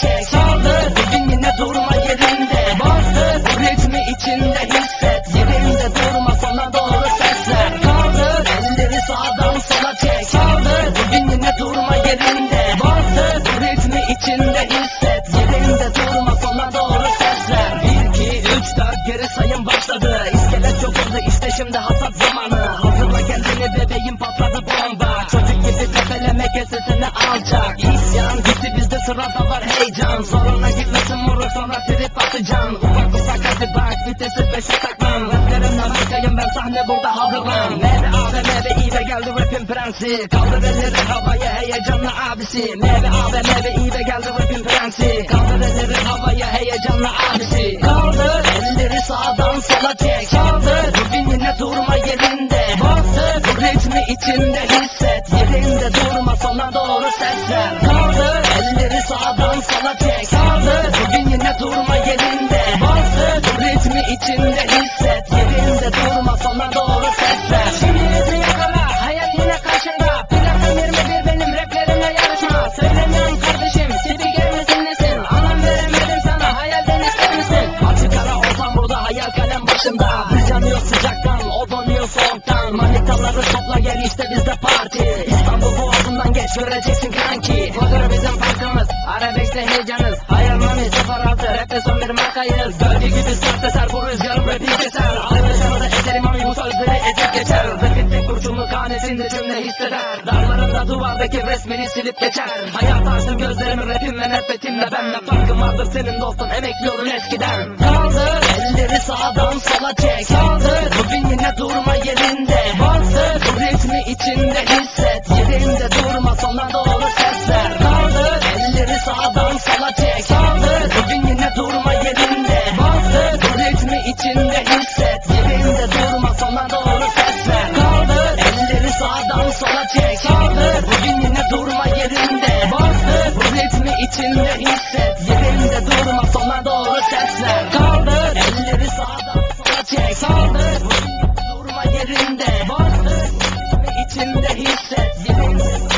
çek Saldır dibinine durma yerinde. Bastır ritmi içinde hisset Yerinde durma sana doğru sesler Kaldır elleri sağdan sola çek. Saldır dibinine durma yerinde. Bastır ritmi içinde hisset Yerinde durma sana doğru sesler 1, 2, 3, 4 geri sayım başladı. İskelet yok oldu işte şimdi hasat zamanı. Hazırla kendini bebeğim patladı bomba. Çocuk gibi tepeleme kesesini alacak İsyan gitti bizde sıra sahne burada hazırlan A ve meyve İ ve geldi rapin prensi. Kaldır elleri havaya heyecanlı abisi. A ve meyve İ ve geldi rapin prensi. Kaldır elleri havaya heyecanlı abisi. Kaldır. Elleri sağdan sola çek. Kaldır bugün yine durma yerinde. Bastır bu ritmi içinde hisset. Yerinde durma sona doğru seslen Kaldır. Elleri sağdan sola çek. Kaldır bugün yine durma yerinde. Bastır bu ritmi içinde kalem başında. Yanıyor sıcaktan o donuyor soğuktan. Manitaları topla gel işte bizde parti. İstanbul boğazından geç göreceksin kanki. Budur bizim farkımız Arabeskte heyecanız. Hayal mami 06 rapte son bir markayız. Gölge gibi sert eser bu rüzgarım rapi keser. Ayrıca eserim mami bu sözleri ezip geçer. Rapin tek kurşunlu kanesinde cümle hisseder. Darlarında duvardaki resmini silip geçer. Hayat tarzım gözlerimi rapim ve nefretimle benle farkım vardır senin dostun emekli yolun eskiden. elleri Kaldır bugün yine durma yerinde. Bastır bu ritmi içinde hisset. Yerinde durma sona doğru sesler. Kaldır. Elleri sağdan sola çek Kaldır bugün yine durma yerinde. Bastır bu ritmi içinde hisset. Yerinde durma sona doğru sesler. Kaldır. Elleri sağdan sola çek Kaldır bugün yine durma yerinde. Bastır bu ritmi içinde içinde var. İçinde hisset bilinç